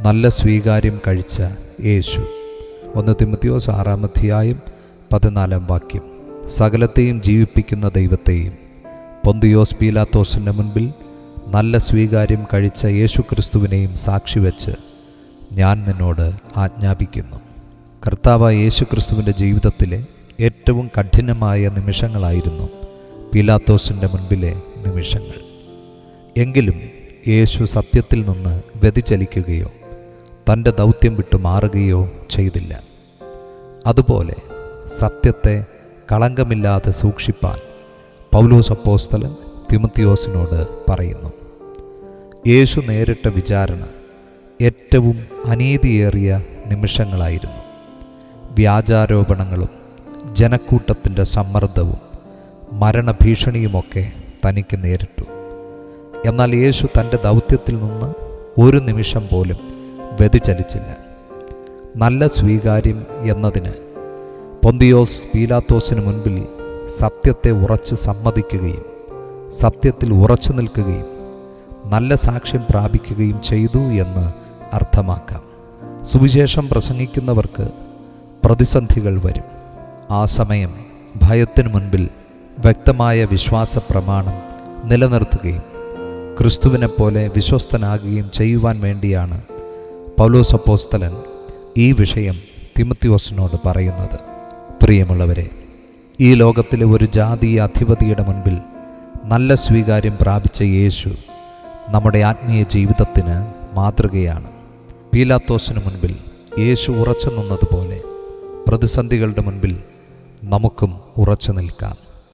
നല്ല സ്വീകാര്യം കഴിച്ച യേശു. ഒന്ന് തിമത്തിയോസ് ആറാം അധ്യായം പതിനാലാം വാക്യം. സകലത്തെയും ജീവിപ്പിക്കുന്ന ദൈവത്തെയും പൊന്തിയോസ് പീലാത്തോസിന്റെ മുൻപിൽ നല്ല സ്വീകാര്യം കഴിച്ച യേശു ക്രിസ്തുവിനെയും സാക്ഷി വെച്ച് ഞാൻ നിന്നോട് ആജ്ഞാപിക്കുന്നു. കർത്താവ് യേശു ക്രിസ്തുവിന്റെ ജീവിതത്തിലെ ഏറ്റവും കഠിനമായ നിമിഷങ്ങളായിരുന്നു പീലാത്തോസിന്റെ മുൻപിലെ നിമിഷങ്ങൾ. എങ്കിലും യേശു സത്യത്തിൽ നിന്ന് വ്യതിചലിക്കുകയോ തന്റെ ദൗത്യം വിട്ടു മാറുകയോ ചെയ്തില്ല. അതുപോലെ സത്യത്തെ കളങ്കമില്ലാതെ സൂക്ഷിപ്പാൻ പൗലോസ് അപ്പോസ്തലൻ തിമത്തിയോസിനോട് പറയുന്നു യേശു നേരിട്ട വിചാരണ ഏറ്റവും അനീതിയേറിയ നിമിഷങ്ങളായിരുന്നു. വ്യാജാരോപണങ്ങളും ജനക്കൂട്ടത്തിന്റെ സമ്മർദ്ദവും മരണഭീഷണിയുമൊക്കെ തനിക്ക് നേരിട്ടു. എന്നാൽ യേശു തന്റെ ദൗത്യത്തിൽ നിന്ന് ഒരു നിമിഷം പോലും വ്യതിചലിച്ചില്ല. നല്ല സ്വീകാര്യം എന്നതിന് പൊന്തിയോസ് പീലാത്തോസിന് മുൻപിൽ സത്യത്തെ ഉറച്ച് സമ്മതിക്കുകയും സത്യത്തിൽ ഉറച്ചു നിൽക്കുകയും നല്ല സാക്ഷ്യം പ്രാപിക്കുകയും ചെയ്തു എന്ന് അർത്ഥമാക്കാം. സുവിശേഷം പ്രസംഗിക്കുന്നവർക്ക് പ്രതിസന്ധികൾ വരും. ആ സമയം ഭയത്തിനു മുൻപിൽ വ്യക്തമായ വിശ്വാസ പ്രമാണം നിലനിർത്തുകയും ക്രിസ്തുവിനെപ്പോലെ വിശ്വസ്തനാകുകയും ചെയ്യുവാൻ വേണ്ടിയാണ് പൗലോസ് അപ്പോസ്തലൻ ഈ വിഷയം തിമത്തിയോസിനോട് പറയുന്നത്. പ്രിയമുള്ളവരെ ഈ ലോകത്തിലെ ഒരു ജാതീയ അധിപതിയുടെ മുൻപിൽ നല്ല സ്വീകാര്യം പ്രാപിച്ച യേശു നമ്മുടെ ആത്മീയ ജീവിതത്തിന് മാതൃകയാണ്. പീലാത്തോസിന് മുൻപിൽ യേശു ഉറച്ചു നിന്നതുപോലെ പ്രതിസന്ധികളുടെ മുൻപിൽ നമുക്കും ഉറച്ചു നിൽക്കാം.